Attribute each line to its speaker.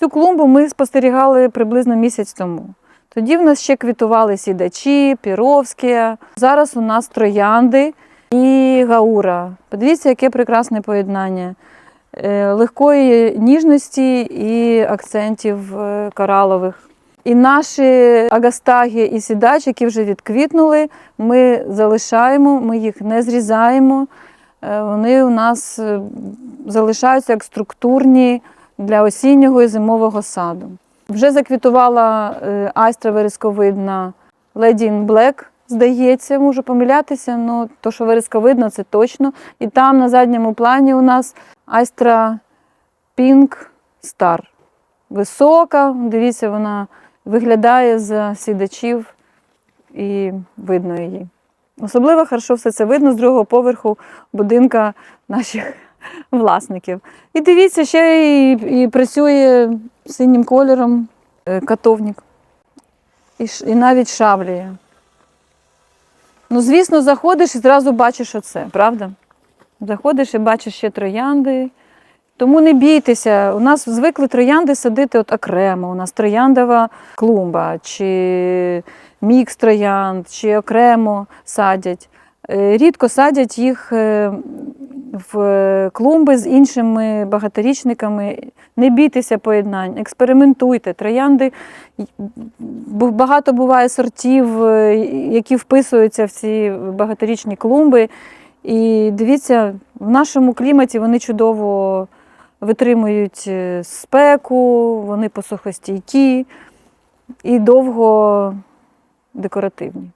Speaker 1: Цю клумбу ми спостерігали приблизно місяць тому. Тоді в нас ще квітували сідачі, піровські. Зараз у нас троянди і гаура. Подивіться, яке прекрасне поєднання е, легкої ніжності і акцентів е, коралових. І наші агастаги і сідач, які вже відквітнули, ми залишаємо, ми їх не зрізаємо. Е, Вони у нас залишаються як структурні для осіннього і зимового саду. Вже заквітувала е, айстра вересковидна Lady in Black, здається, можу помилятися, але то, що вересковидна, це точно. І там на задньому плані у нас айстра Pink Star. Висока, дивіться, вона виглядає з сідачів і видно її. Особливо хорошо все це видно з другого поверху будинка наших власників. І дивіться, ще і, і працює синім кольором е, катовник. І, і навіть шавлює. Ну, звісно, заходиш і зразу бачиш оце, правда? Заходиш і бачиш ще троянди. Тому не бійтеся, у нас звикли троянди садити от окремо. У нас трояндова клумба, чи мікс троянд, чи окремо садять. Е, Рідко садять їх е, в клумби з іншими багаторічниками. Не бійтеся поєднань, експериментуйте. Троянди багато буває сортів, е, які вписуються в ці багаторічні клумби. І дивіться, в нашому кліматі вони чудово витримують е, спеку, вони посухостійкі і довго декоративні.